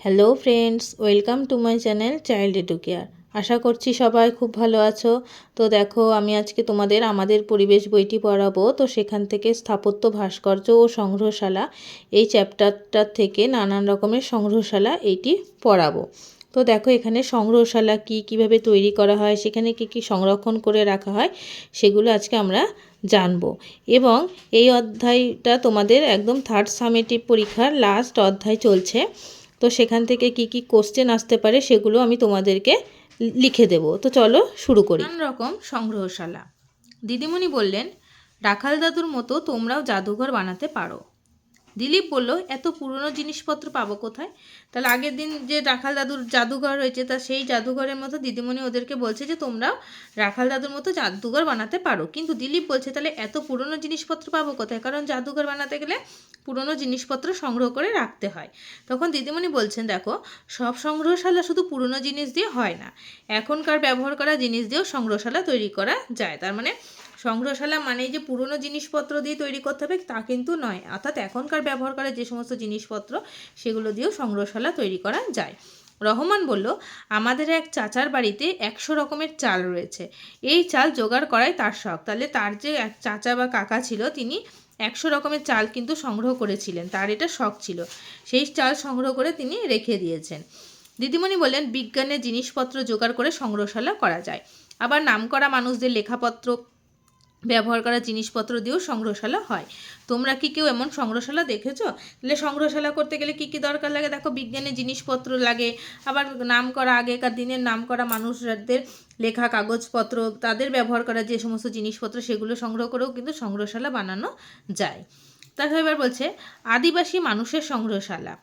Hello friends, welcome to my channel child educare আশা করছি সবাই খুব ভালো আছো। তো দেখো, আমি আজকে তোমাদের আমাদের পরিবেশ বইটি পড়াবো। তো সেখান থেকে স্থাপত্য ভাস্কর্য ও সংগ্রহশালা, এই চ্যাপ্টারটার থেকে নানান রকমের সংগ্রহশালা এইটি পড়াবো। তো দেখো, এখানে সংগ্রহশালা কি কীভাবে তৈরি করা হয়, সেখানে কি কি সংরক্ষণ করে রাখা হয়, সেগুলো আজকে আমরা জানব। এবং এই অধ্যায়টা তোমাদের একদম থার্ড সামেটিভ পরীক্ষার লাস্ট অধ্যায় চলছে। তো সেখান থেকে কি কি কোশ্চেন আসতে পারে সেগুলো আমি তোমাদেরকে লিখে দেব। তো চলো শুরু করি। নানান রকম সংগ্রহশালা। দিদিমণি বললেন, রাখাল দাদুর মতো তোমরাও জাদুঘর বানাতে পারো। দিলীপ বলল, এত পুরনো জিনিসপত্র পাবো কোথায়? তাহলে আগের দিন যে রাখাল দাদুর জাদুঘর রয়েছে, তা সেই জাদুঘরের মতো দিদিমণি ওদেরকে বলছে যে, তোমরাও রাখাল দাদুর মতো জাদুঘর বানাতে পারো। কিন্তু দিলীপ বলছে, তাহলে এত পুরনো জিনিসপত্র পাবো কোথায়? কারণ জাদুঘর বানাতে গেলে পুরনো জিনিসপত্র সংগ্রহ করে রাখতে হয়। তখন দিদিমণি বলছেন, দেখো, সব সংগ্রহশালা শুধু পুরনো জিনিস দিয়ে হয় না। এখনকার ব্যবহার করা জিনিস দিয়েও সংগ্রহশালা তৈরি করা যায়। তার মানে সংগ্রহশালা মানে যে পুরনো জিনিসপত্র দিয়ে তৈরি করতে হবে, তা কিন্তু নয়। অর্থাৎ এখনকার ব্যবহার করা যে সমস্ত জিনিসপত্র, সেগুলো দিয়েও সংগ্রহশালা তৈরি করা যায়। রহমান বলল, আমাদের এক চাচার বাড়িতে একশো রকমের চাল রয়েছে। এই চাল জোগাড় করাই তার শখ। তাহলে তার যে এক চাচা বা কাকা ছিল, তিনি একশো রকমের চাল কিন্তু সংগ্রহ করেছিলেন। তার এটা শখ ছিল। সেই চাল সংগ্রহ করে তিনি রেখে দিয়েছেন। দিদিমণি বললেন, বিজ্ঞানের জিনিসপত্র জোগাড় করে সংগ্রহশালা করা যায়। আবার নামকরা মানুষদের লেখাপত্র ব্যবহার করা জিনিসপত্র দিয়েও সংগ্রহশালা হয়। তোমরা কি কেউ এমন সংগ্রহশালা দেখেছ? তাহলে সংগ্রহশালা করতে গেলে কি কি দরকার লাগে? দেখো বিজ্ঞানের জিনিসপত্র লাগে, আবার নাম করা আগেকার দিনের নাম করা মানুষদের লেখা কাগজপত্র, তাদের ব্যবহার করা যে সমস্ত জিনিসপত্র, সেগুলো সংগ্রহ করেও কিন্তু সংগ্রহশালা বানানো যায়। তারপর এবার বলছে, আদিবাসী মানুষের সংগ্রহশালা।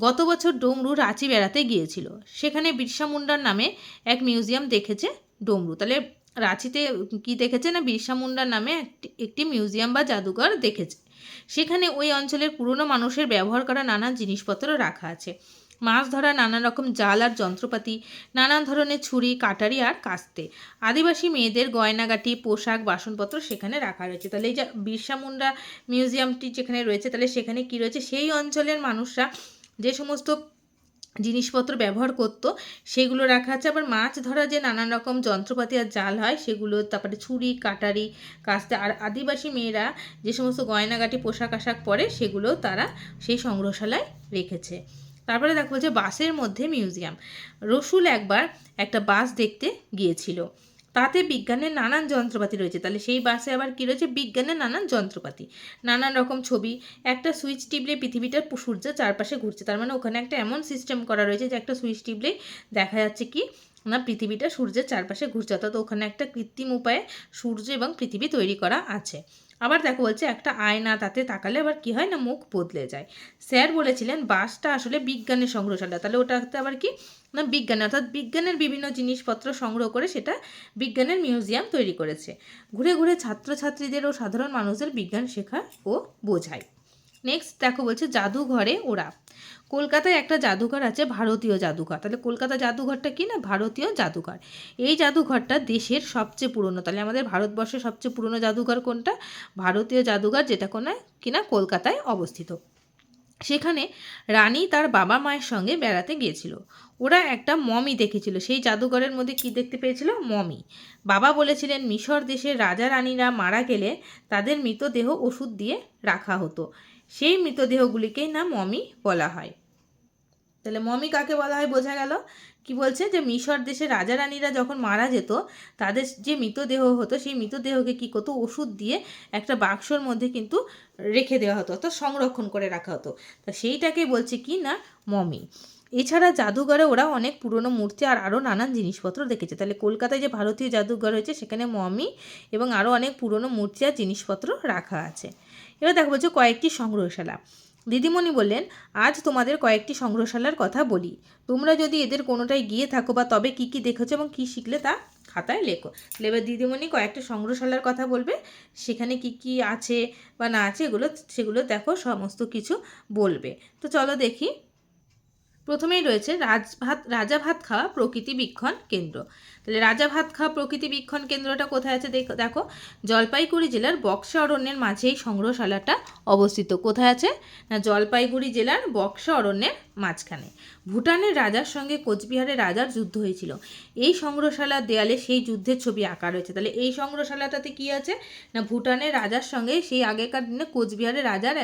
গত বছর ডমরু রাঁচি বেড়াতে গিয়েছিল। সেখানে বিরসা মুন্ডার নামে এক মিউজিয়াম দেখেছে ডমরু। তাহলে রাঁচিতে কি দেখেছে না বিরসা মুন্ডার নামে একটি মিউজিয়াম বা জাদুঘর দেখেছে। সেখানে ওই অঞ্চলের পুরনো মানুষের ব্যবহার করা নানান জিনিসপত্র রাখা আছে। মাছ ধরা নানান রকম জাল আর যন্ত্রপাতি নানান ধরনের ছুরি, কাটারি আর কাস্তে। আদিবাসী মেয়েদের গয়নাগাটি, পোশাক, বাসনপত্র সেখানে রাখা রয়েছে। তাহলে এই যে বিরসা মুন্ডা মিউজিয়ামটি যেখানে রয়েছে, তাহলে সেখানে কি রয়েছে? সেই অঞ্চলের মানুষরা যে সমস্ত জিনিসপত্র ব্যবহার করত, সেগুলো রাখা আছে। আবার মাছ ধরা যে নানান রকম যন্ত্রপাতি আর জাল হয়, সেগুলো তারপরে ছুরি, কাটারি, কাস্তে আর আদিবাসী মেয়েরা যে সমস্ত গয়নাগাটি, পোশাক আশাক পরে, সেগুলো তারা সেই সংগ্রহশালায় রেখেছে। তারপরে দেখো যে বাসের মধ্যে মিউজিয়াম। রসুল একবার একটা বাস দেখতে গিয়েছিল। তাতে বিজ্ঞানের নানান যন্ত্রপাতি রয়েছে। তাহলে সেই বাসে আবার কী রয়েছে? বিজ্ঞানের নানান যন্ত্রপাতি। নানান রকম ছবি, একটা সুইচ টিপলে পৃথিবীটার সূর্যের চারপাশে ঘুরছে। তার মানে ওখানে একটা এমন সিস্টেম করা রয়েছে যে একটা সুইচ টিপলে দেখা যাচ্ছে কি, না, পৃথিবীটা সূর্যের চারপাশে ঘুরছে। অর্থাৎ ওখানে একটা কৃত্রিম উপায়ে সূর্য এবং পৃথিবী তৈরি করা আছে। আবার দেখো বলছে, একটা আয়না তাতে তাকালে আবার কি হয় না, মুখ বদলে যায়। স্যার বলেছিলেন, বাসটা আসলে বিজ্ঞানের সংগ্রহশালা। তাহলে ওটাতে আবার কি? না, বিজ্ঞান, অর্থাৎ বিজ্ঞানের বিভিন্ন জিনিসপত্র সংগ্রহ করে সেটা বিজ্ঞানের মিউজিয়াম তৈরি করেছে। ঘুরে ঘুরে ছাত্রছাত্রীদের ও সাধারণ মানুষের বিজ্ঞান শেখা ও বোঝায়। নেক্সট দেখো বলছে জাদুঘরে ওরা। কলকাতায় একটা জাদুঘর আছে ভারতীয় জাদুঘর। তাহলে কলকাতা জাদুঘরটা কি না? ভারতীয় জাদুঘর। এই জাদুঘরটা দেশের সবচেয়ে পুরনো। তাহলে আমাদের ভারতবর্ষের সবচেয়ে পুরনো জাদুঘর কোনটা? ভারতীয় জাদুঘর যেটা কোনো কিনা কলকাতায় অবস্থিত। সেখানে রানী তার বাবা মায়ের সঙ্গে বেড়াতে গিয়েছিল। ওরা একটা মমি দেখেছিল। সেই জাদুঘরের মধ্যে কি দেখতে পেয়েছিল? মমি বাবা বলেছিলেন, মিশর দেশের রাজা রানীরা মারা গেলে তাদের মৃতদেহ ওষুধ দিয়ে রাখা হতো। সেই মৃতদেহগুলিকেই না মমি বলা হয়। তাহলে মমি কাকে বলা হয় বোঝা গেল? কি বলছে যে মিশর দেশের রাজা রানীরা যখন মারা যেত, তাদের যে মৃতদেহ হতো, সেই মৃতদেহকে কী করতো? ওষুধ দিয়ে একটা বাক্সর মধ্যে কিন্তু রেখে দেওয়া হতো, অর্থাৎ সংরক্ষণ করে রাখা হতো। তা সেইটাকে বলছে কি না? মমি। এছাড়া জাদুঘরে ওরা অনেক পুরনো মূর্তি আর আরও নানান জিনিসপত্র দেখেছে। তাহলে কলকাতায় যে ভারতীয় জাদুঘর রয়েছে সেখানে মমি এবং আরও অনেক পুরনো মূর্তি আর জিনিসপত্র রাখা আছে। এবার দেখো বলছে কয়েকটি সংগ্রহশালা। দিদিমণি বললেন, আজ তোমাদের কয়েকটি সংগ্রহশালার কথা বলি। তোমরা যদি এদের কোনোটায় গিয়ে থাকো বা তবে কি কি দেখেছ এবং কি শিখলে তা খাতায় লেখো। তাহলে এবার দিদিমণি কয়েকটা সংগ্রহশালার কথা বলবে। সেখানে কি কি আছে বা না আছে এগুলো, সেগুলো দেখো, সমস্ত কিছু বলবে। তো চলো দেখি প্রথমেই রয়েছে রাজভাত, রাজা ভাত খাওয়া প্রকৃতি বীক্ষণ কেন্দ্র। তাহলে রাজা ভাত খাওয়া প্রকৃতি বীক্ষণ কেন্দ্রটা কোথায় আছে দেখ- জলপাইগুড়ি জেলার বক্সা অরণ্যের মাঝে এই সংগ্রহশালাটা অবস্থিত। কোথায় আছে? না, জলপাইগুড়ি জেলার বক্সা অরণ্যের মাঝখানে। ভুটানের রাজার সঙ্গে কোচবিহারের রাজার যুদ্ধ হয়েছিল। এই সংগ্রহশালার দেয়ালে সেই যুদ্ধের ছবি আঁকা রয়েছে। তাহলে এই সংগ্রহশালাটাতে কি আছে? না, ভুটানের রাজার সঙ্গে সেই আগেকার দিনে কোচবিহারের রাজার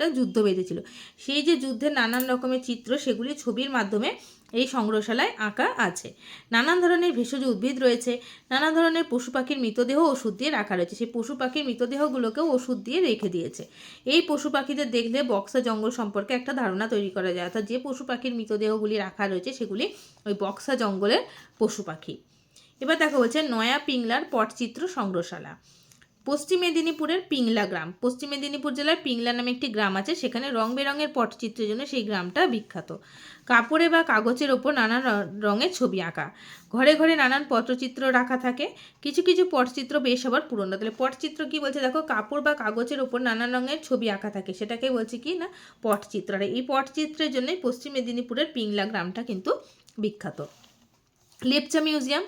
একটা যুদ্ধ বেঁধেছিল। সেই যে যুদ্ধের নানান রকমের চিত্র, সেগুলি ছবির মাধ্যমে এই সংগ্রহশালায় আঁকা আছে। নানান ধরনের ভেষজ উদ্ভিদ রয়েছে নানা ধরনের পশু পাখির মৃতদেহ ওষুধ দিয়ে রাখা রয়েছে। সেই পশু পাখির মৃতদেহগুলোকেও ওষুধ দিয়ে রেখে দিয়েছে। এই পশু পাখিদের দেখলে বক্সা জঙ্গল সম্পর্কে একটা ধারণা তৈরি করা যায়। অর্থাৎ যে পশু পাখির মৃতদেহগুলি রাখা রয়েছে, সেগুলি ওই বক্সা জঙ্গলের পশু পাখি। এবার দেখা বলছে, নয়া পিংলার পটচিত্র সংগ্রহশালা। পশ্চিম মেদিনীপুরের পিংলা গ্রাম। পশ্চিম মেদিনীপুর জেলার পিংলা নামে একটি গ্রাম আছে, সেখানে রং বেরঙের পটচিত্রের জন্য সেই গ্রামটা বিখ্যাত। কাপড়ে বা কাগজের ওপর নানান রঙের ছবি আঁকা। ঘরে ঘরে নানান পটচিত্র রাখা থাকে। কিছু কিছু পটচিত্র বেশ আবার পুরনো। তাহলে পটচিত্র কি বলছে? দেখো, কাপড় বা কাগজের ওপর নানান রঙের ছবি আঁকা থাকে। সেটাকে বলছে কি না? পটচিত্র। আর এই পটচিত্রের জন্যই পশ্চিম মেদিনীপুরের পিংলা গ্রামটা কিন্তু বিখ্যাত। লেপচা মিউজিয়াম।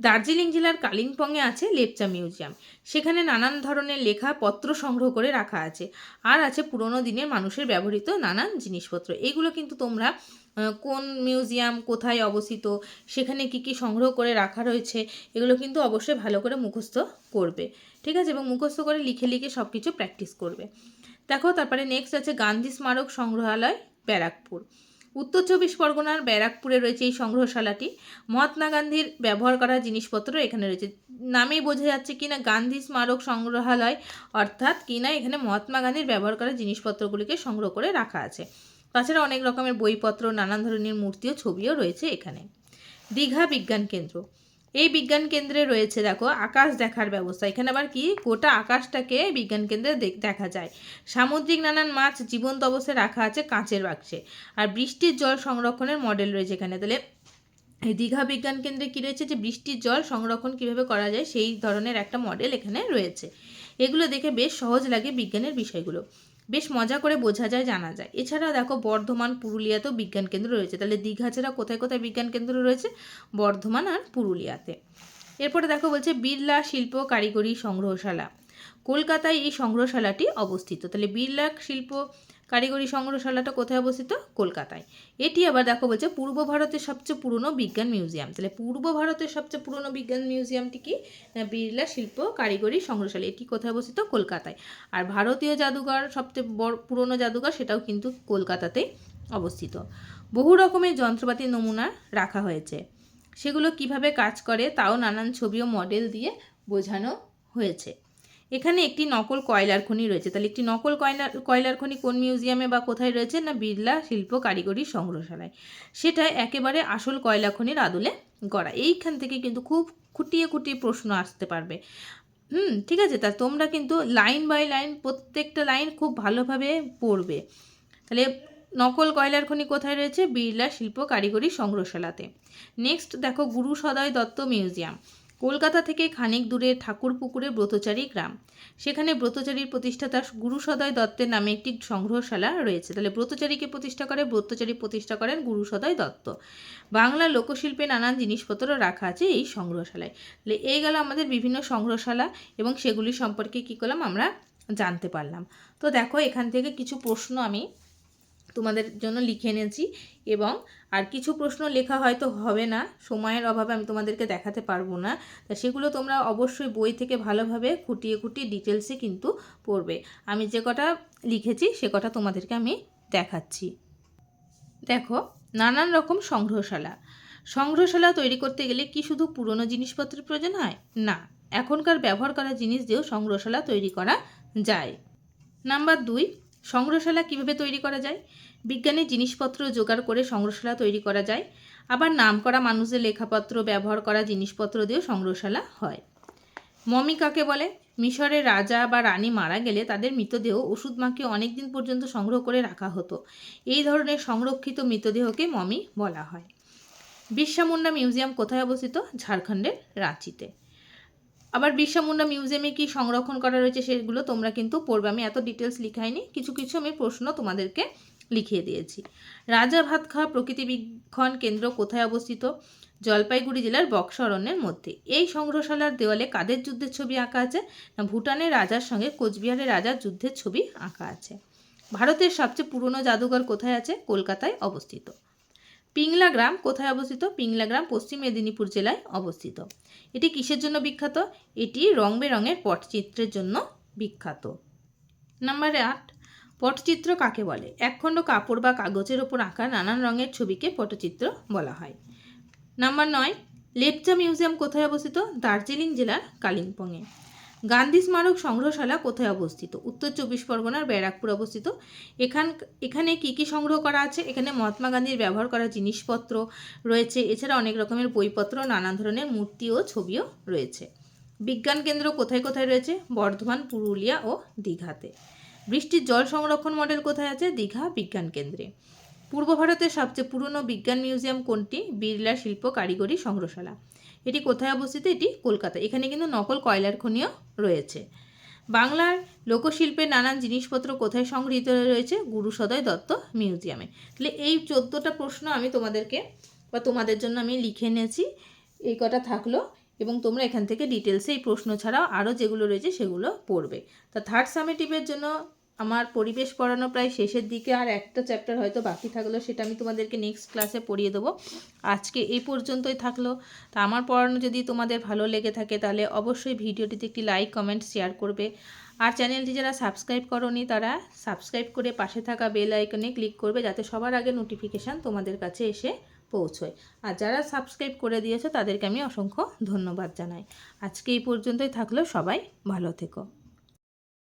দার্জিলিং জেলার কালিম্পংয়ে আছে লেপচা মিউজিয়াম। সেখানে নানান ধরনের লেখা, পত্র সংগ্রহ করে রাখা আছে। আর আছে পুরনো দিনের মানুষের ব্যবহৃত নানান জিনিসপত্র। এগুলো কিন্তু তোমরা কোন মিউজিয়াম কোথায় অবস্থিত, সেখানে কি কি সংগ্রহ করে রাখা রয়েছে, এগুলো কিন্তু অবশ্যই ভালো করে মুখস্থ করবে। ঠিক আছে? এবং মুখস্থ করে লিখে লিখে সব কিছু প্র্যাকটিস করবে। দেখো, তারপরে নেক্সট আছে গান্ধী স্মারক সংগ্রহালয়, ব্যারাকপুর। উত্তর চব্বিশ পরগনার ব্যারাকপুরে রয়েছে এই সংগ্রহশালাটি। মহাত্মা গান্ধীর ব্যবহার করা জিনিসপত্র এখানে রয়েছে। নামেই বোঝা যাচ্ছে কিনা গান্ধী স্মারক সংগ্রহালয়, অর্থাৎ কিনা এখানে মহাত্মা গান্ধীর ব্যবহার করা জিনিসপত্রগুলিকে সংগ্রহ করে রাখা আছে। তাছাড়া অনেক রকমের বইপত্র, নানান ধরনের মূর্তি ও ছবিও রয়েছে এখানে। দীঘা বিজ্ঞান কেন্দ্র। এই বিজ্ঞান কেন্দ্রে রয়েছে, দেখো, আকাশ দেখার ব্যবস্থা। এখানে আবার কি? গোটা আকাশটাকে বিজ্ঞান কেন্দ্রে দেখ- যায়। সামুদ্রিক নানান মাছ জীবন্ত অবস্থায় রাখা আছে কাঁচের বাক্সে। আর বৃষ্টির জল সংরক্ষণের মডেল রয়েছে এখানে। তাহলে এই দীঘা বিজ্ঞান কেন্দ্রে কী রয়েছে যে, বৃষ্টির জল সংরক্ষণ কীভাবে করা যায় সেই ধরনের একটা মডেল এখানে রয়েছে। এগুলো দেখে বেশ সহজ লাগে বিজ্ঞানের বিষয়গুলো। বেশ মজা করে বোঝা যায়, জানা যায়। এছাড়া দেখো, বর্ধমান, পুরুলিয়াতেও বিজ্ঞান কেন্দ্র রয়েছে। তাহলে দীঘা ছাড়া কোথায় কোথায় বিজ্ঞান কেন্দ্র রয়েছে? বর্ধমান আর পুরুলিয়াতে। এরপরে দেখো বলছে, বিড়লা শিল্প কারিগরি সংগ্রহশালা। কলকাতায় এই সংগ্রহশালাটি অবস্থিত। তাহলে বিড়লা শিল্প কারিগরি সংগ্রহশালাটা কোথায় অবস্থিত? কলকাতায়। এটি আবার দেখো বলছে পূর্ব ভারতের সবচেয়ে পুরনো বিজ্ঞান মিউজিয়াম। তাহলে পূর্ব ভারতের সবচেয়ে পুরনো বিজ্ঞান মিউজিয়ামটি কি? না, বিড়লা শিল্প কারিগরি সংগ্রহশালা। এটি কোথায় অবস্থিত? কলকাতায়। আর ভারতীয় জাদুঘর, সবচেয়ে বড় পুরনো জাদুঘর সেটাও কিন্তু কলকাতাতেই অবস্থিত। বহু রকমের যন্ত্রপাতির নমুনা রাখা হয়েছে। সেগুলো কীভাবে কাজ করে তাও নানান ছবি ও মডেল দিয়ে বোঝানো হয়েছে। এখানে একটি নকল কয়লার খনি রয়েছে। তাহলে একটি নকল কয়লার কয়লার খনি কোন মিউজিয়ামে বা কোথায় রয়েছে? না বিড়লা শিল্প কারিগরি সংগ্রহশালায় সেটা একেবারে আসল কয়লা খনির আদলে গড়া। এইখান থেকে কিন্তু খুব খুঁটিয়ে খুঁটিয়ে প্রশ্ন আসতে পারবে। হুম, ঠিক আছে? তা তোমরা কিন্তু লাইন বাই লাইন, প্রত্যেকটা লাইন খুব ভালোভাবে পড়বে। তাহলে নকল কয়লার খনি কোথায় রয়েছে? বিড়লা শিল্প কারিগরি সংগ্রহশালাতে নেক্সট দেখো, গুরু সদয় দত্ত মিউজিয়াম। কলকাতা থেকে খানিক দূরে ঠাকুরপুকুরে ব্রতচারী গ্রাম। সেখানে ব্রতচারীর প্রতিষ্ঠাতা গুরুসদয় দত্তের নামে একটি সংগ্রহশালা রয়েছে। তাহলে ব্রতচারীকে প্রতিষ্ঠা করে, ব্রতচারী প্রতিষ্ঠা করেন গুরুসদয় দত্ত। বাংলা লোকশিল্পে নানান জিনিসপত্র রাখা আছে এই সংগ্রহশালায়। তাহলে এই গেল আমাদের বিভিন্ন সংগ্রহশালা এবং সেগুলি সম্পর্কে কী করলাম আমরা জানতে পারলাম। তো দেখো এখান থেকে কিছু প্রশ্ন আমি তোমাদের জন্য লিখে এনেছি এবং আর কিছু প্রশ্ন লেখা হয়তো হবে না, সময়ের অভাবে আমি তোমাদেরকে দেখাতে পারব না, তা সেগুলো তোমরা অবশ্যই বই থেকে ভালোভাবে খুঁটিয়ে খুঁটিয়ে ডিটেলসে কিন্তু পড়বে। আমি যে কটা লিখেছি সে কটা তোমাদেরকে আমি দেখাচ্ছি। দেখো, নানান রকম সংগ্রহশালা। সংগ্রহশালা তৈরি করতে গেলে কি শুধু পুরনো জিনিসপত্রের প্রয়োজন হয়? না, এখনকার ব্যবহার করা জিনিস দিয়েও সংগ্রহশালা তৈরি করা যায়। নাম্বার দুই সংগ্রহশালা কীভাবে তৈরি করা যায়? বিজ্ঞানের জিনিসপত্র জোগাড় করে সংগ্রহশালা তৈরি করা যায়। আবার নাম করা মানুষের লেখাপত্র ব্যবহার করা জিনিসপত্র দিয়েও সংগ্রহশালা হয়। মমি কাকে বলে? মিশরের রাজা বা রানী মারা গেলে তাদের মৃতদেহ ওষুধ মাখিয়ে অনেক দিন পর্যন্ত সংগ্রহ করে রাখা হতো। এই ধরনের সংরক্ষিত মৃতদেহকে মমি বলা হয়। বিরসা মুন্ডা মিউজিয়াম কোথায় অবস্থিত? ঝাড়খণ্ডের রাঁচিতে। আবার বিরসা মুন্ডা মিউজিয়ামে কি সংরক্ষণ করা রয়েছে সেগুলো তোমরা কিন্তু পড়বে। আমি এত ডিটেলস লিখাইনি। কিছু কিছু আমি প্রশ্ন তোমাদেরকে লিখিয়ে দিয়েছি। রাজা ভাত খাওয়া কেন্দ্র কোথায় অবস্থিত? জলপাইগুড়ি জেলার বক্সা অরণ্যের মধ্যে। এই সংগ্রহশালার দেওয়ালে কাদের যুদ্ধের ছবি আঁকা আছে না ভুটানের রাজার সঙ্গে কোচবিহারের রাজার যুদ্ধের ছবি আঁকা আছে? ভারতের সবচেয়ে পুরনো জাদুঘর কোথায় আছে? কলকাতায় অবস্থিত। পিংলা গ্রাম কোথায় অবস্থিত? পিংলা গ্রাম পশ্চিম মেদিনীপুর জেলায় অবস্থিত। এটি কিসের জন্য বিখ্যাত? এটি রং বেরঙের পটচিত্রের জন্য বিখ্যাত। নাম্বার আট, পটচিত্র কাকে বলে? একখণ্ড কাপড় বা কাগজের ওপর আঁকা নানান রঙের ছবিকে পটচিত্র বলা হয়। নাম্বার নয়, লেপচা মিউজিয়াম কোথায় অবস্থিত? দার্জিলিং জেলার কালিম্পংয়ে। গান্ধী স্মারক সংগ্রহশালা কোথায় অবস্থিত? উত্তর চব্বিশ পরগনার ব্যারাকপুর অবস্থিত। এখান, এখানে কি কি সংগ্রহ করা আছে? এখানে মহাত্মা গান্ধীর ব্যবহার করা জিনিসপত্র রয়েছে। এছাড়া অনেক রকমের বইপত্র, নানান ধরনের মূর্তি ও ছবিও রয়েছে। বিজ্ঞান কেন্দ্র কোথায় কোথায় রয়েছে? বর্ধমান, পুরুলিয়া ও দীঘাতে। বৃষ্টির জল সংরক্ষণ মডেল কোথায় আছে? দীঘা বিজ্ঞান কেন্দ্রে। পূর্ব ভারতের সবচেয়ে পুরনো বিজ্ঞান মিউজিয়াম কোনটি? বিড়লা শিল্প কারিগরি সংগ্রহশালা। এটি কোথায় অবস্থিত? এটি কলকাতা। এখানে কিন্তু নকল কয়লার খনিও রয়েছে। বাংলার লোকশিল্পের নানান জিনিসপত্র কোথায় সংগৃহীত রয়েছে? গুরু সদয় দত্ত মিউজিয়ামে। তাহলে এই চোদ্দোটা প্রশ্ন আমি তোমাদেরকে বা তোমাদের জন্য আমি লিখে নিয়েছি এই কটা থাকল এবং তোমরা এখান থেকে ডিটেলসে এই প্রশ্ন ছাড়াও আরও যেগুলো রয়েছে সেগুলো পড়বে। তা থার্ড সামেটিভের জন্য আমার পরিবেশ পড়ানো প্রায় শেষের দিকে আর একটা চ্যাপ্টার হয়তো বাকি থাকল, সেটা আমি তোমাদেরকে নেক্সট ক্লাসে পড়িয়ে দেবো। আজকে এই পর্যন্তই থাকল। তা আমার পড়ানো যদি তোমাদের ভালো লেগে থাকে, তাহলে অবশ্যই ভিডিওটিতে একটি লাইক কমেন্ট শেয়ার করবে। আর চ্যানেলটি যারা সাবস্ক্রাইব করনি, তারা সাবস্ক্রাইব করে পাশে থাকা বেল আইকনে ক্লিক করবে, যাতে সবার আগে নোটিফিকেশান তোমাদের কাছে এসে পৌঁছয়। আর যারা সাবস্ক্রাইব করে দিয়েছে, তাদেরকে আমি অসংখ্য ধন্যবাদ জানাই। আজকে এই পর্যন্তই থাকল, সবাই ভালো থেকো।